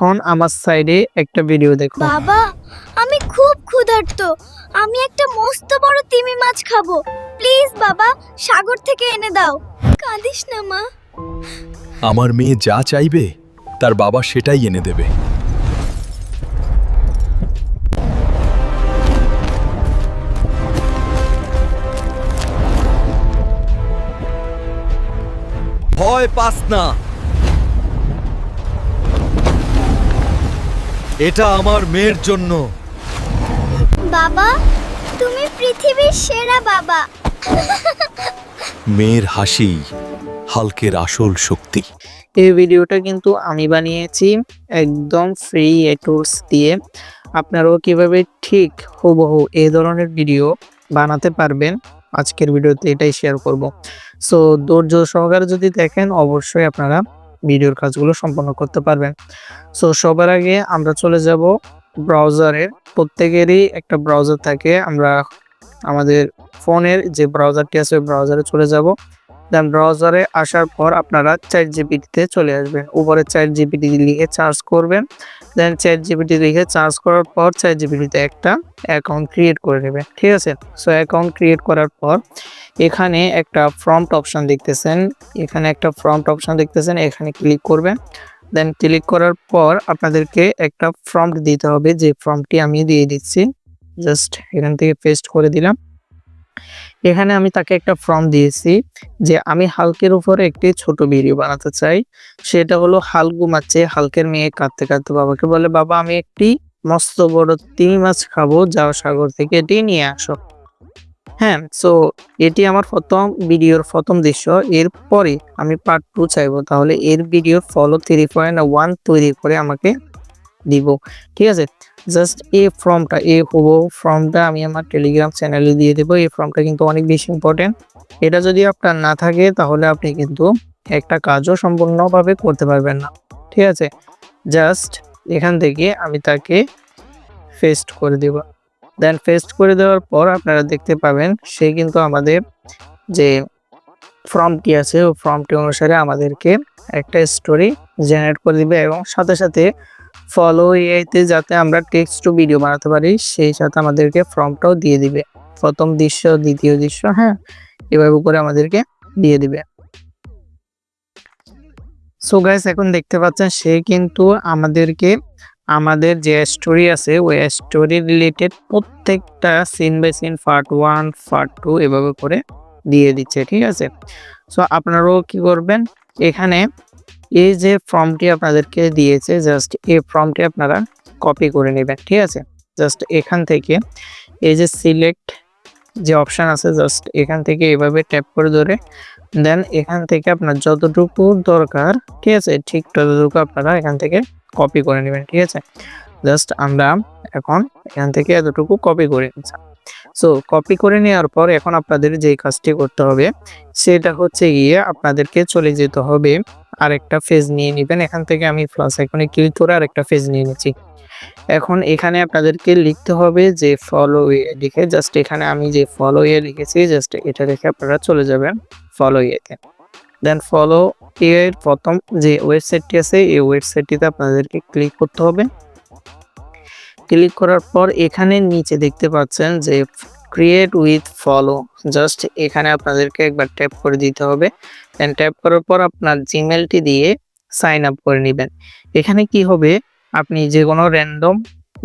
এখন আমার সাইডে একটা ভিডিও দেখো। বাবা আমি খুব ক্ষুধার্ত। আমি একটা মস্ত বড় তিমি মাছ খাব। প্লিজ বাবা সাগর থেকে এনে দাও। কাঁদিস না মা। আমার মেয়ে যা চাইবে তার বাবা সেটাই এনে দেবে। ভয় পাস না। এটা আমার মেয়ের জন্য। বাবা তুমি পৃথিবীর সেরা বাবা। মেয়ের হাসি হালকের আসল শক্তি। এই ভিডিওটা কিন্তু আমি বানিয়েছি একদম ফ্রি টুলস দিয়ে। আপনারাও কীভাবে ঠিক হুবহু এই ধরনের ভিডিও বানাতে পারবেন আজকের ভিডিওতে এটাই শেয়ার করব। সো ধৈর্য সহকারে যদি দেখেন অবশ্যই আপনারা ভিডিওর কাজগুলো সম্পন্ন করতে পারবেন। সো সবার আগে আমরা চলে যাব ব্রাউজারের প্রত্যেকেরই একটা ব্রাউজার থাকে। আমরা আমাদের ফোনের যে ব্রাউজারটি আছে, ওই ব্রাউজারে চলে যাব। দেন ব্রাউজারে আসার পর আপনারা চ্যাট জিপিটিতে চলে আসবেন। উপরে চ্যাট জিপিটি লিখে চার্জ করবেন। দেন চ্যাট জিপিটি লিখে চার্জ করার পর চ্যাট জিপিটিতে একটা অ্যাকাউন্ট ক্রিয়েট করে নেবেন। ঠিক আছে? সো অ্যাকাউন্ট ক্রিয়েট করার পর এখানে একটা ফ্রন্ট অপশন দেখতেছেন। এখানে একটা ফ্রন্ট অপশন দেখতেছেন। এখানে ক্লিক করবেন। দেন ক্লিক করার পর আপনাদেরকে একটা ফর্ম দিতে হবে। যে ফর্মটি আমি দিয়ে দিচ্ছি। জাস্ট এখান থেকে পেস্ট করে দিলাম। এখানে আমি তাকে একটা ফর্ম দিয়েছি যে আমি হালকের উপরে একটি ছোট ভিডিও বানাতে চাই। সেটা হলো, হাল ঘুমাচ্ছে, হালকের মেয়ে কাঁদতে কাঁদতে বাবাকে বলে, বাবা, আমি একটি মস্ত বড় তিমি মাছ খাব, যাও সাগর থেকে এটি নিয়ে আসো। হ্যাঁ সো এটি আমার প্রথম ভিডিওর প্রথম দৃশ্য। এরপরে আমি পার্ট টু চাইব। তাহলে এর video follow three point one তৈরি করে আমাকে দিব। ঠিক আছে? জাস্ট এই ফর্মটা এই হুবো ফর্মটা আমি আমার টেলিগ্রাম চ্যানেলে দিয়ে দেবো। এই ফর্মটা কিন্তু অনেক বেশি ইম্পর্টেন্ট এটা যদি আপনার না থাকে, তাহলে আপনি কিন্তু একটা কাজও সম্পূর্ণভাবে করতে পারবেন না। ঠিক আছে? জাস্ট এখান থেকে আমি তাকে ফেস্ট করে দেব। দেন ফেস্ট করে দেওয়ার পর আপনারা দেখতে পাবেন, সে কিন্তু আমাদের যে ফর্মটি আছে, ওই ফর্মটি অনুসারে আমাদেরকে একটা স্টোরি জেনারেট করে দিবে এবং সাথে সাথে ফলো এতে যাতে আমরা টেক্সট টু ভিডিও বানাতে পারি, সেই সাথে আমাদেরকে ফর্মটাও দিয়ে দিবে। প্রথম দৃশ্য, দ্বিতীয় দৃশ্য হ্যাঁ এভাবে করে আমাদেরকে দিয়ে দিবে। সো গাইস এখন দেখতে পাচ্ছেন সে কিন্তু আমাদেরকে, আমাদের যে স্টোরি আছে, ওই স্টোরি রিলেটেড প্রত্যেকটা scene by scene part one part two এভাবে করে দিয়ে দিচ্ছে, ঠিক আছে? সো আপনারাও কি করবেন? এখানে এই যে ফর্মটি আপনাদেরকে দিয়েছে জাস্ট এই ফর্মটি আপনারা কপি করে নেবেন, ঠিক আছে? জাস্ট এখান থেকে এই যে সিলেক্ট যে অপশান আছে জাস্ট এখান থেকে এভাবে ট্যাপ করে ধরে দেন এখান থেকে আপনার যতটুকু দরকার, ঠিক আছে? ঠিক ততটুকু আপনারা এখান থেকে কপি করে নেবেন, ঠিক আছে? জাস্ট আমরা এখন এখান থেকে এতটুকু কপি করে নিচ্ছি। সো কপি করে নেওয়ার পর এখন আপনাদের যে কাজটি করতে হবে, সেটা হচ্ছে গিয়ে আপনাদেরকে চলে যেতে হবে আরেকটা ফেজ নিয়ে নেবেন। এখান থেকে আমি প্লাস এখানে ক্লিক করে আরেকটা ফেজ নিয়ে নিচ্ছি। এখন এখানে আপনাদেরকে লিখতে হবে যে ফলো লিখে জাস্ট এখানে আমি যে ফলো ইয়ে লিখেছি জাস্ট এটা রেখে আপনারা চলে যাবেন ফলো ইয়েতে দেন ফলো এর প্রথম যে ওয়েবসাইটটি আছে, এই ওয়েবসাইটটিতে আপনাদেরকে ক্লিক করতে হবে। ক্লিক করার পর এখানে নিচে দেখতে পাচ্ছেন যে ক্রিয়েট উইথ ফলো জাস্ট এখানে আপনাদেরকে একবার ট্যাপ করে দিতে হবে। দেন ট্যাপ করার পর আপনার জিমেলটি দিয়ে সাইন আপ করে নেবেন। এখানে কি হবে? আপনি যে কোনো র্যান্ডম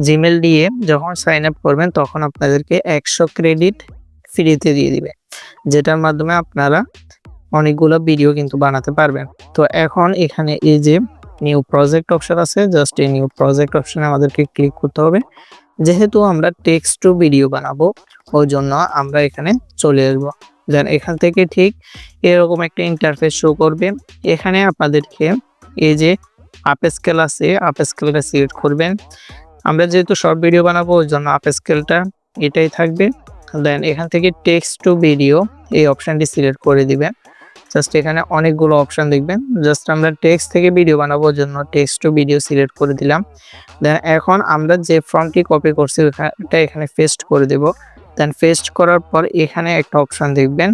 জিমেল দিয়ে যখন সাইন আপ করবেন, তখন আপনাদেরকে একশো ক্রেডিট ফ্রিতে দিয়ে দিবে। যেটার মাধ্যমে আপনারা অনেকগুলো ভিডিও কিন্তু বানাতে পারবেন। তো এখন এখানে এই যে নিউ প্রজেক্ট অপশন আছে জাস্ট এই নিউ প্রজেক্ট অপশনে আমাদেরকে ক্লিক করতে হবে। যেহেতু আমরা টেক্সট টু ভিডিও বানাবো, ওই জন্য আমরা এখানে চলে আসব। দেন এখান থেকে ঠিক এরকম একটা ইন্টারফেস শো করবে। এখানে আপনাদেরকে এই যে আপ স্কেল আছে আপ স্কেলটা সিলেক্ট করবেন। আমরা যেহেতু শর্ট ভিডিও বানাবো, ওই জন্য আপ স্কেলটা এটাই থাকবে। দেন এখান থেকে টেক্সট টু ভিডিও এই অপশানটি সিলেক্ট করে দিবেন। জাস্ট এখানে অনেকগুলো অপশন দেখবেন। জাস্ট আমরা টেক্সট থেকে ভিডিও বানাবো জন্য। টেক্সট টু ভিডিও সিলেক্ট করে দিলাম। দেন এখন আমরা যে ফর্মটি কপি করছি ওটা এখানে পেস্ট করে দেব। দেন পেস্ট করার পর এখানে একটা অপশন দেখবেন।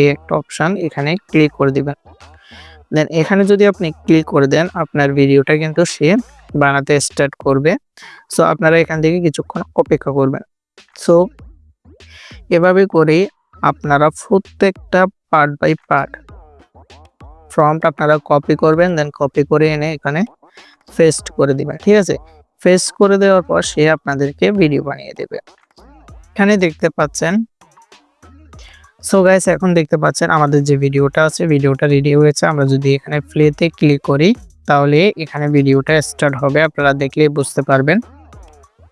এই একটা অপশন এখানে ক্লিক করে দিবেন। দেন এখানে যদি আপনি ক্লিক করে দেন, আপনার ভিডিওটা কিন্তু সে বানাতে স্টার্ট করবে। সো আপনারা এখান থেকে কিছুক্ষণ অপেক্ষা করবেন। সো এভাবে করে আপনারা প্রত্যেকটা পার্ট বাই পার্ট ফর্মট আপনারা কপি করবেন দেন কপি করে এনে এখানে পেস্ট করে দিবেন, ঠিক আছে? পেস্ট করে দেওয়ার পর সে আপনাদেরকে ভিডিও বানিয়ে দেবে। এখানে দেখতে পাচ্ছেন সো গাইস এখন দেখতে পাচ্ছেন আমাদের যে ভিডিওটা আছে ভিডিওটা রেডি হয়েছে। আমরা যদি এখানে প্লেতে ক্লিক করি, তাহলে এখানে ভিডিওটা স্টার্ট হবে, আপনারা দেখলেই বুঝতে পারবেন,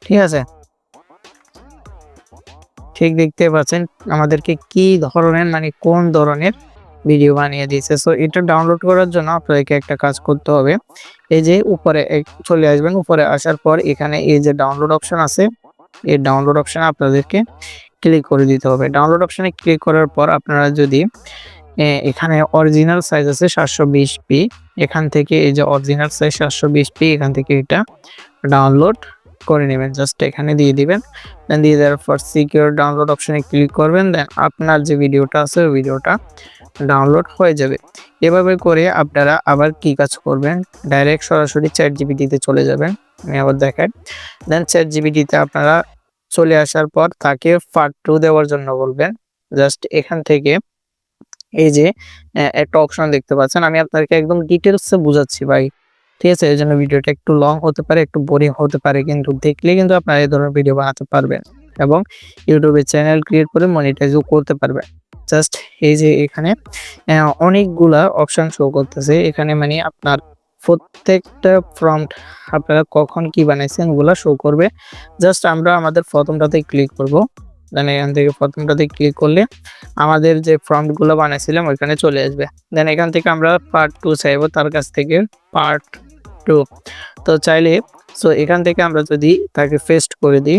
ঠিক আছে? ঠিক দেখতে পাচ্ছেন আমাদেরকে কি ধরনের মানে কোন ধরনের ভিডিও বানিয়ে দিয়েছে। সো এটা ডাউনলোড করার জন্য আপনাদেরকে একটা কাজ করতে হবে। এই যে উপরে চলে আসবেন, উপরে আসার পর এখানে এই যে ডাউনলোড অপশন আছে, এই ডাউনলোড অপশনে আপনাদেরকে ক্লিক করে দিতে হবে। ডাউনলোড অপশনে ক্লিক করার পর আপনারা যদি এখানে অরিজিনাল সাইজ আছে সাতশো বিশ পি, এখান থেকে এই যে অরিজিনাল সাইজ সাতশো বিশ পি, এখান থেকে এটা ডাউনলোড করে নেবেন জাস্ট এখানে দিয়ে দিবেন। দেন দিয়ে দেওয়ার পর সিকিউর ডাউনলোড অপশনে ক্লিক করবেন দেন আপনার যে ভিডিওটা আছে ওই ভিডিওটা ডাউনলোড হয়ে যাবে। এভাবে করে আপনারা আবার কি কাজ করবেন? ডাইরেক্ট সরাসরি চ্যাট জিবিটিতে চলে যাবেন, আমি আবার দেখাই। দেন চ্যাট জিবিটিতে আপনারা চলে আসার পর তাকে পার্ট টু দেওয়ার জন্য বলবেন। জাস্ট এখান থেকে এই যে একটা অপশন দেখতে পাচ্ছেন। আমি আপনাকে একদম ডিটেলসে বুঝাচ্ছি ভাই। ঠিক আছে এই জন্য ভিডিওটা একটু লং হতে পারে, একটু বোরিং হতে পারে, কিন্তু দেখলে কিন্তু আপনারা এই ধরনের ভিডিও বানাতে পারবেন এবং ইউটিউবে চ্যানেল ক্রিয়েট করে মনিটাইজও করতে পারবেন। জাস্ট এই যে এখানে অনেকগুলা অপশন শো করতেছে। এখানে মানে আপনার প্রত্যেকটা ফ্রন্ট আপনারা কখন কি বানাইছেন ওগুলা শো করবে। জাস্ট আমরা আমাদের প্রথমটাতে ক্লিক করব। দেন এখান থেকে প্রথমটাতে ক্লিক করলে আমাদের যে ফ্রন্টগুলো বানাইছিলাম, ওইখানে চলে আসবে। দেন এখান থেকে আমরা পার্ট টু চাইব, তার কাছ থেকে পার্ট টু তো চাইলে সো এখান থেকে আমরা যদি তাকে ফেস্ট করে দিই,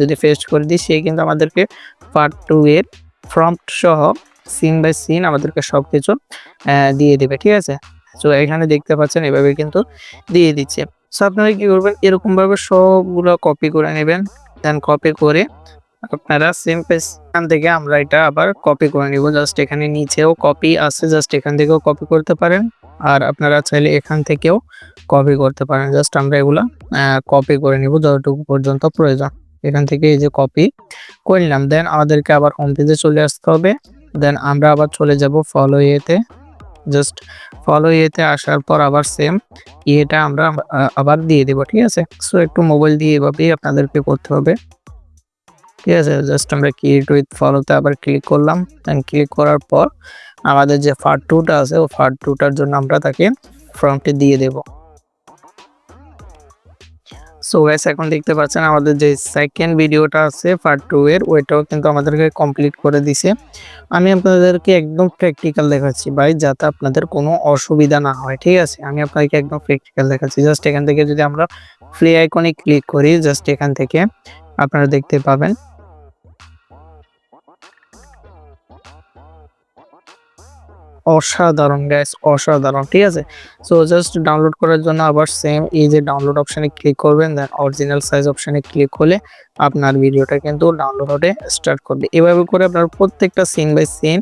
যদি ফেস্ট করে দিই, সে কিন্তু আমাদেরকে পার্ট টু এর ফ্রন্ট সহ সিন বাই সিন আমাদেরকে সব কিছু দিয়ে দেবে, ঠিক আছে? সো এখানে দেখতে পাচ্ছেন, এভাবে কিন্তু দিয়ে দিচ্ছে। সো আপনারা কি করবেন? এরকম ভাবে সবগুলো কপি করে নেবেন দেন কপি করে আপনারা সেম পেজ এখান থেকে আমরা এটা আবার কপি করে নিব। জাস্ট এখানে নিচেও কপি আছে জাস্ট এখান থেকেও কপি করতে পারেন। আর আপনারা চাইলে এখান থেকেও কপি করতে পারেন। জাস্ট আমরা এগুলা কপি করে নিব যতটুকু পর্যন্ত প্রয়োজন। এখান থেকে এই যে কপি করে নিলাম। দেন আমাদেরকে আবার হোম পেজে চলে আসতে হবে। দেন আমরা আবার চলে যাব ফলো ইয়েতে জাস্ট ফলো ইয়েতে আসার পর আবার সেম ইয়েটা আমরা আবার দিয়ে দেবো, ঠিক আছে? সো একটু মোবাইল দিয়ে এভাবেই আপনাদেরকে করতে হবে। ঠিক আছে? জাস্ট আমরা ক্রিয়েট উইথ ফলোতে আবার ক্লিক করলাম। ক্লিক করার পর আমাদের যে ফার্ট টুটা আছে ও ফার্ট টুটার জন্য আমরা তাকে ফর্মটি দিয়ে দেব। সো গাইস এখন দেখতে পাচ্ছেন আমাদের যে সেকেন্ড ভিডিওটা আছে পার্ট টু এর, ওইটাও কিন্তু আমাদেরকে কমপ্লিট করে দিছে। আমি আপনাদেরকে একদম প্র্যাকটিক্যাল দেখাচ্ছি ভাই, যাতে আপনাদের কোনো অসুবিধা না হয়, ঠিক আছে? আমি আপনাকে একদম প্র্যাকটিক্যাল দেখাচ্ছি। জাস্ট এখান থেকে যদি আমরা প্লে আইকনে ক্লিক করি জাস্ট এখান থেকে আপনারা দেখতে পাবেন। অসাধারণ গ্যাস অসাধারণ, ঠিক আছে? সো জাস্ট ডাউনলোড করার জন্য আবার সেম এই যে ডাউনলোড অপশানে ক্লিক করবেন দেন অরিজিনাল সাইজ অপশানে ক্লিক করলে আপনার ভিডিওটা কিন্তু ডাউনলোড হতে স্টার্ট করবে। এভাবে করে আপনার প্রত্যেকটা সিন বাই সিন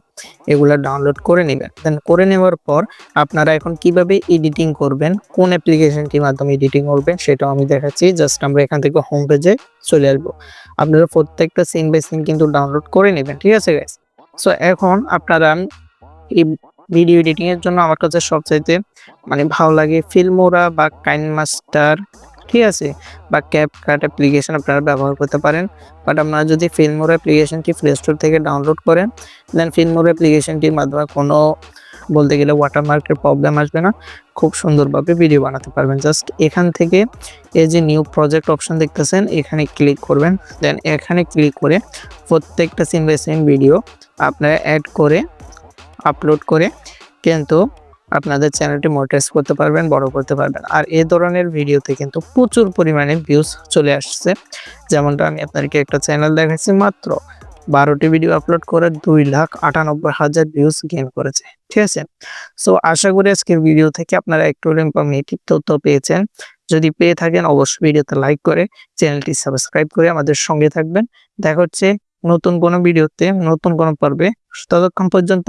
এগুলা ডাউনলোড করে নেবেন। দেন করে নেওয়ার পর আপনারা এখন কীভাবে এডিটিং করবেন, কোন অ্যাপ্লিকেশনটির মাধ্যমে এডিটিং করবেন সেটাও আমি দেখাচ্ছি। জাস্ট আমরা এখান থেকে হোম পেজে চলে আসব। আপনারা প্রত্যেকটা সিন বাই সিন কিন্তু ডাউনলোড করে নেবেন, ঠিক আছে গাইস সো এখন আপনারা এই ভিডিও এডিটিং এর জন্য আমার কাছে সবচাইতে মানে ভালো লাগে ফিল্মোরা বা কাইন মাস্টার ঠিক আছে? বা ক্যাপ কাট অ্যাপ্লিকেশন আপনারা ব্যবহার করতে পারেন। বাট আপনারা যদি ফিল্মোরা অ্যাপ্লিকেশনটি প্লে স্টোর থেকে ডাউনলোড করেন দেন ফিল্মোরা অ্যাপ্লিকেশনটির মাধ্যমে কোনো বলতে গেলে ওয়াটারমার্কের প্রবলেম আসবে না। খুব সুন্দরভাবে ভিডিও বানাতে পারবেন। জাস্ট এখান থেকে এই যে নিউ প্রজেক্ট অপশন দেখতেছেন, এখানে ক্লিক করবেন। দেন এখানে ক্লিক করে প্রত্যেকটা সিন বাই সিন ভিডিও আপনারা অ্যাড করে আপলোড করে কিন্তু আপনাদের চ্যানেলটি মোটাইজ করতে পারবেন, বড় করতে পারবেন। আর এই ধরনের ভিডিওতে কিন্তু প্রচুর পরিমাণে ভিউজ চলে আসছে। যেমনটা আমি আপনাদেরকে একটা চ্যানেল দেখাচ্ছি মাত্র, বারোটি ভিডিও আপলোড করে দুই লাখ আটানব্বই হাজার ভিউজ গেইন করেছে। ঠিক আছে? সো আশা করি আজকের ভিডিও থেকে আপনারা একটু ইনফরমেটিভ তথ্য পেয়েছেন। যদি পেয়ে থাকেন, অবশ্যই ভিডিওতে লাইক করে চ্যানেলটি সাবস্ক্রাইব করে আমাদের সঙ্গে থাকবেন। দেখা হচ্ছে নতুন কোনো ভিডিওতে নতুন কোনো পর্বে। ততক্ষণ পর্যন্ত